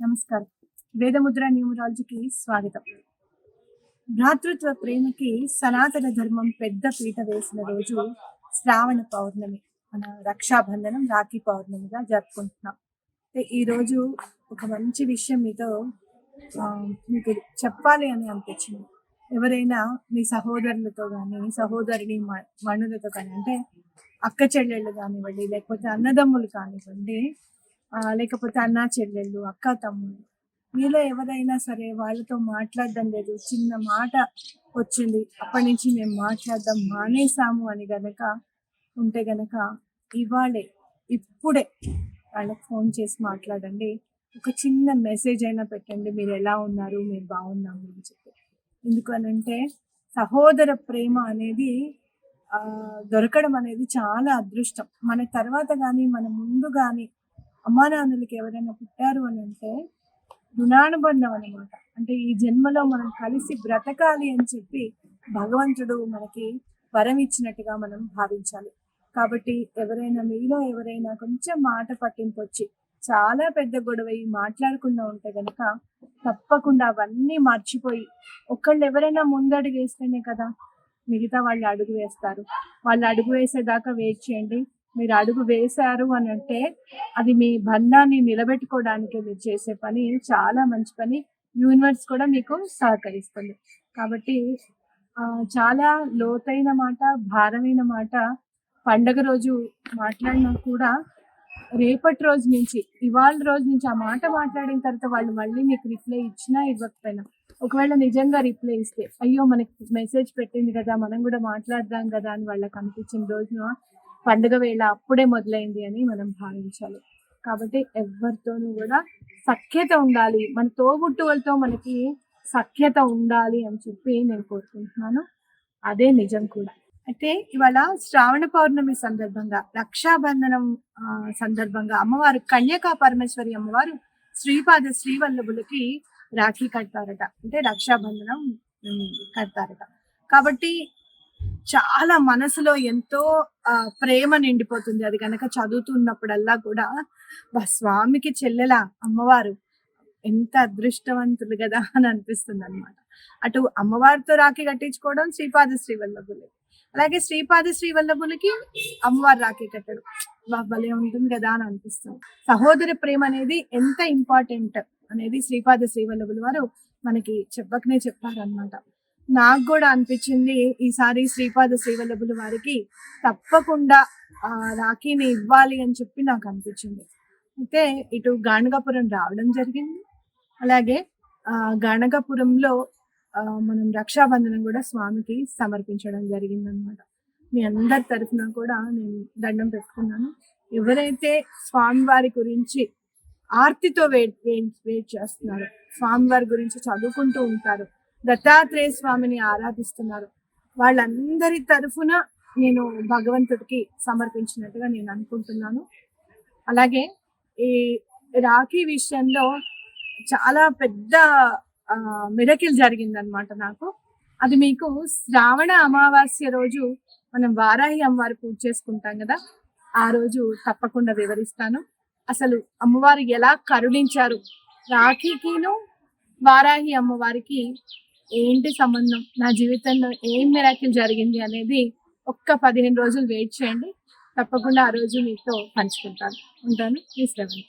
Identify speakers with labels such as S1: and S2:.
S1: నమస్కారం. వేదముద్ర న్యూమరాలజీకి స్వాగతం. భ్రాతృత్వ ప్రేమకి సనాతన ధర్మం పెద్ద పీట వేసిన రోజు శ్రావణ పౌర్ణమి మన రక్షాబంధనం రాఖీ పౌర్ణమిగా జరుపుకుంటున్నాం. ఈ రోజు ఒక మంచి విషయం మీతో మీకు చెప్పాలి అని అనిపించింది. ఎవరైనా మీ సహోదరులతో కానీ సహోదరుని మనులతో మణులతో కానీ అంటే అక్క చెల్లెళ్ళు కానివ్వండి లేకపోతే అన్నదమ్ములు కానివ్వండి లేకపోతే అన్నా చెల్లెళ్ళు అక్క తమ్ముడు మీలో ఎవరైనా సరే వాళ్ళతో మాట్లాడడం లేదు. చిన్న మాట వచ్చింది. అప్పటి నుంచి మేము మాట్లాడడం మానేసాము అని గనక ఉంటే గనక ఇవాళే ఇప్పుడే వాళ్ళకి ఫోన్ చేసి మాట్లాడండి. ఒక చిన్న మెసేజ్ అయినా పెట్టండి. మీరు ఎలా ఉన్నారు? మీరు బాగున్నాము అని చెప్పి. ఎందుకనంటే సహోదర ప్రేమ అనేది దొరకడం అనేది చాలా అదృష్టం. మన తర్వాత కానీ మన ముందు కానీ అమ్మా నాన్నలకి ఎవరైనా పుట్టారు అని అంటే రుణానుబంధం అనమాట అంటే ఈ జన్మలో మనం కలిసి బ్రతకాలి అని చెప్పి భగవంతుడు మనకి వరం ఇచ్చినట్టుగా మనం భావించాలి. కాబట్టి ఎవరైనా మీలో ఎవరైనా కొంచెం మాట పట్టింపు వచ్చి చాలా పెద్ద గొడవ అయ్యి మాట్లాడకుండా ఉంటే గనక తప్పకుండా అవన్నీ మర్చిపోయి ఒకళ్ళు ఎవరైనా ముందడుగు వేస్తేనే కదా మిగతా వాళ్ళు అడుగు వేస్తారు. వాళ్ళు అడుగు వేసేదాకా వెయిట్ చేయండి. మీరు అడుగు వేశారు అని అంటే అది మీ బంధాన్ని నిలబెట్టుకోవడానికి మీరు చేసే పని చాలా మంచి పని. యూనివర్స్ కూడా మీకు సహకరిస్తుంది. కాబట్టి చాలా లోతైన మాట భారమైన మాట పండగ రోజు మాట్లాడినా కూడా రేపటి రోజు నుంచి ఇవాళ రోజు నుంచి ఆ మాట మాట్లాడిన తర్వాత వాళ్ళు మళ్ళీ మీకు రిప్లై ఇచ్చినా ఇవ్వకపోయినా ఒకవేళ నిజంగా రిప్లై ఇస్తే అయ్యో మనకి మెసేజ్ పెట్టింది కదా మనం కూడా మాట్లాడదాం కదా అని వాళ్ళకి అనిపించిన రోజున? పండుగ వేళ అప్పుడే మొదలైంది అని మనం భావించాలి. కాబట్టి ఎవరితోనూ కూడా సఖ్యత ఉండాలి. మన తోబుట్టువులతో మనకి సఖ్యత ఉండాలి అని చెప్పి నేను కోరుకుంటున్నాను. అదే నిజం కూడా. అయితే ఇవాళ శ్రావణ పౌర్ణమి సందర్భంగా రక్షాబంధనం సందర్భంగా అమ్మవారు కన్యకా పరమేశ్వరి అమ్మవారు శ్రీపాద శ్రీవల్లభులకి రాఖీ కడతారట. అంటే రక్షాబంధనం కడతారట. కాబట్టి చాలా మనసులో ఎంతో ప్రేమ నిండిపోతుంది. అది కనుక చదువుతున్నప్పుడల్లా కూడా స్వామికి చెల్లెల అమ్మవారు ఎంత అదృష్టవంతులు కదా అని అనిపిస్తుంది అనమాట అటు అమ్మవారితో రాఖీ కట్టించుకోవడం శ్రీపాద శ్రీవల్లభులు అలాగే శ్రీపాద శ్రీవల్లభులకి అమ్మవారు రాఖీ కట్టడం. భలే ఉంటుంది కదా అని అనిపిస్తుంది. సహోదర ప్రేమ అనేది ఎంత ఇంపార్టెంట్ అనేది శ్రీపాద శ్రీవల్లభుల వారు మనకి చెప్పకనే చెప్పారనమాట నాకు కూడా అనిపించింది ఈసారి శ్రీపాద శ్రీవల్లభుల వారికి తప్పకుండా ఆ రాఖీని ఇవ్వాలి అని చెప్పి నాకు అనిపించింది. అయితే ఇటు గాణగాపురం రావడం జరిగింది. అలాగే ఆ గాణగాపురంలో ఆ, మనం రక్షాబంధనం కూడా స్వామికి సమర్పించడం జరిగింది అనమాట మీ అందరి తరఫున కూడా నేను దండం పెట్టుకున్నాను. ఎవరైతే స్వామివారి గురించి ఆర్తితో వెయిట్ వెయిట్ వెయిట్ చేస్తున్నారు స్వామివారి గురించి చదువుకుంటూ ఉంటారు దత్తాత్రేయ స్వామిని ఆరాధిస్తున్నారు. వాళ్ళందరి తరఫున నేను భగవంతుడికి సమర్పించినట్టుగా నేను అనుకుంటున్నాను. అలాగే ఈ రాఖీ విషయంలో చాలా పెద్ద మిరకిల్ జరిగిందనమాట నాకు. అది మీకు శ్రావణ అమావాస్య రోజు మనం వారాహి అమ్మవారి పూజ చేసుకుంటాం కదా ఆ రోజు తప్పకుండా వివరిస్తాను. అసలు అమ్మవారు ఎలా కరుణించారు? రాఖీకిను వారాహి అమ్మవారికి ఏంటి సంబంధం? నా జీవితంలో ఏం మిరాకిల్ జరిగింది అనేది ఒక్క పదిహేను రోజులు వెయిట్ చేయండి. తప్పకుండా ఆ రోజు మీతో పంచుకుంటాను. ఉంటాను. మీ శ్రవంతి